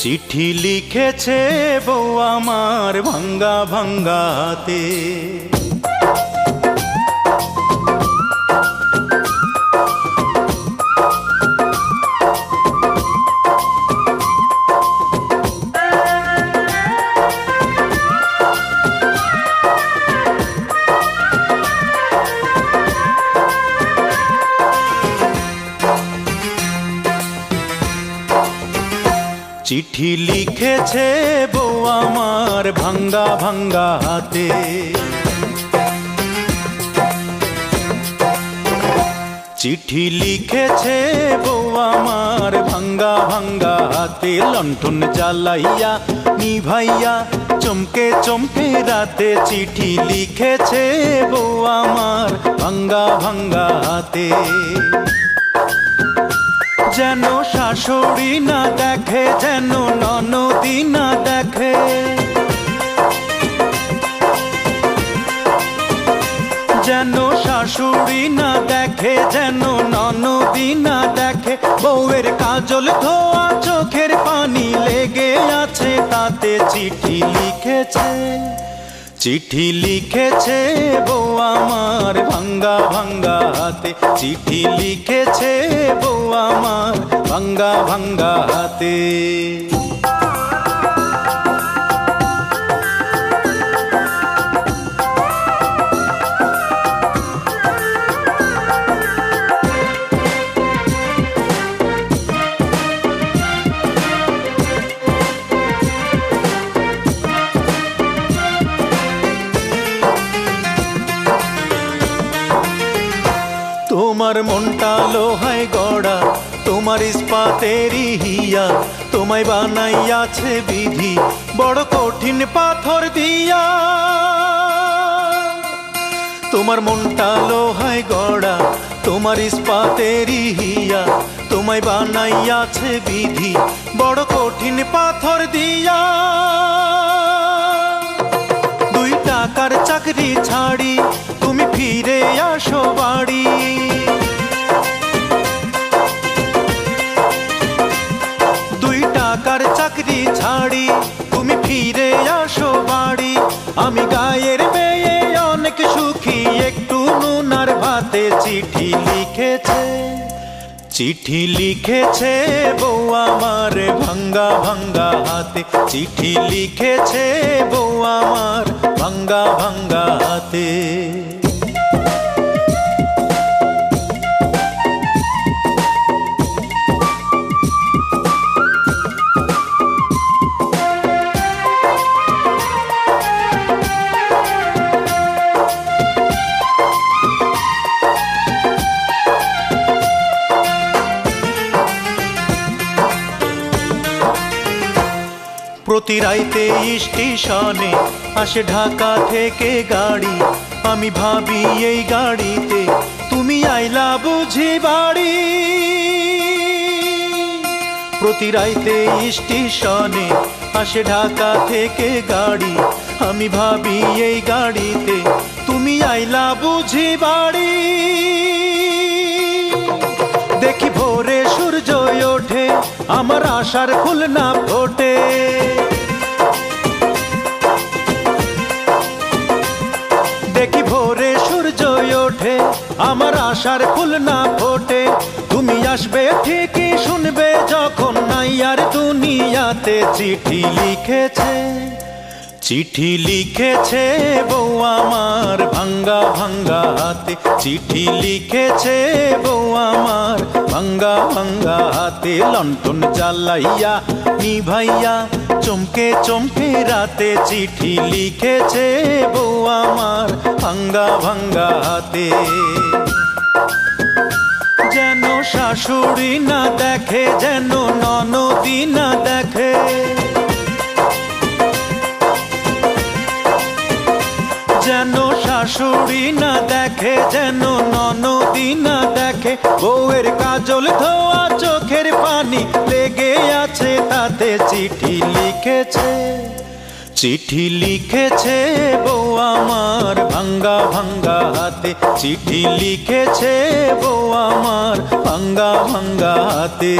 চিঠি লিখেছে বউ আমার ভাঙ্গা ভাঙ্গা চিঠি লিখেছে বউ আমার ভাঙ্গা ভাঙ্গা হাতে। চিঠি লিখেছে বউ আমার ভাঙ্গা ভাঙ্গা হাতে। লণ্ঠন জ্বালাইয়া, নিভাইয়া, চমকে চমকে রাতে চিঠি লিখেছে বউ আমার ভাঙ্গা ভাঙ্গা হাতে। যেন শাশুড়ি না দেখে, যেন ননদি না দেখে। যেন শাশুড়ি না দেখে, যেন ননদি না দেখে। বউয়ের কাজল ধোয়া চোখের পানি লেগে আছে, তাতে চিঠি লিখেছে। চিঠি লিখেছে বউ আমার ভাঙ্গা ভাঙ্গা হাতে। চিঠি লিখেছে বউ আমার ভাঙ্গা ভাঙ্গা হাতে। তোমার মনটা লোহায় গড়া, তোমার ইস্পাতেরই হিয়া, তোমায় বানাইয়াছে বিধি, বড় কঠিন পাথর দিয়া। তোমার মনটা লোহায় গড়া, তোমার ইস্পাতেরই হিয়া, তোমায় বানাইয়াছে বিধি, বড় কঠিন পাথর দিয়া। দুই টাকার চাকরি ছাড়ি তুমি ফিরে আসো বাড়ি। দুই টাকার চাকরি ছাড়ি, তুমি ফিরে আসো বাড়ি। আমি গায়ের মেয়ে, অনেক সুখী, একটু নুনার ভাতে চিঠি লিখেছে। চিঠি লিখেছে, বউ আমার ভাঙ্গা ভাঙ্গা হাতে। চিঠি লিখেছে, বউ আমার ভাঙ্গা ভাঙ্গা হাতে। প্রতি রাইতে স্টেশনে আসে ঢাকা থেকে গাড়ি। আমি ভাবি এই গাড়িতে তুমি আইলা বুঝি বাড়ি। প্রতি রাইতে স্টেশনে আসে ঢাকা থেকে গাড়ি। আমি ভাবি এই গাড়িতে তুমি আইলা বুঝি বাড়ি। দেখি ভোরে সূর্য ওঠে, আমার আশার ফুল না ফোটে। দেখি ভোরে সূর্য ওঠে, আমার আশার ফুল না ফোটে। তুমি আসবে ঠিকই শুনবে, যখন নাই আর দুনিয়াতে চিঠি লিখেছে। চিঠি লিখেছে বউ আমার, ভাঙ্গা ভাঙ্গা হাতে। চিঠি লিখেছে বউ ভাঙ্গা ভাঙ্গা হাতে লন্ঠন চালাইয়া নি নিভাইয়া চমকে চমকে রাতে চিঠি লিখেছে বউ আমার, ভাঙ্গা ভাঙ্গা হাতে। যেন শাশুড়ি না দেখে, যেন ননদি না দেখে শাশুড়ি না দেখে, যেন ননদি না দেখে, বউয়ের কাজল ধোয়া চোখের পানি লেগে আছে, তাতে চিঠি লিখেছে। চিঠি লিখেছে, বউ আমার ভাঙ্গা ভাঙ্গা হাতে। চিঠি লিখেছে, বউ আমার ভাঙ্গা ভাঙ্গা হাতে।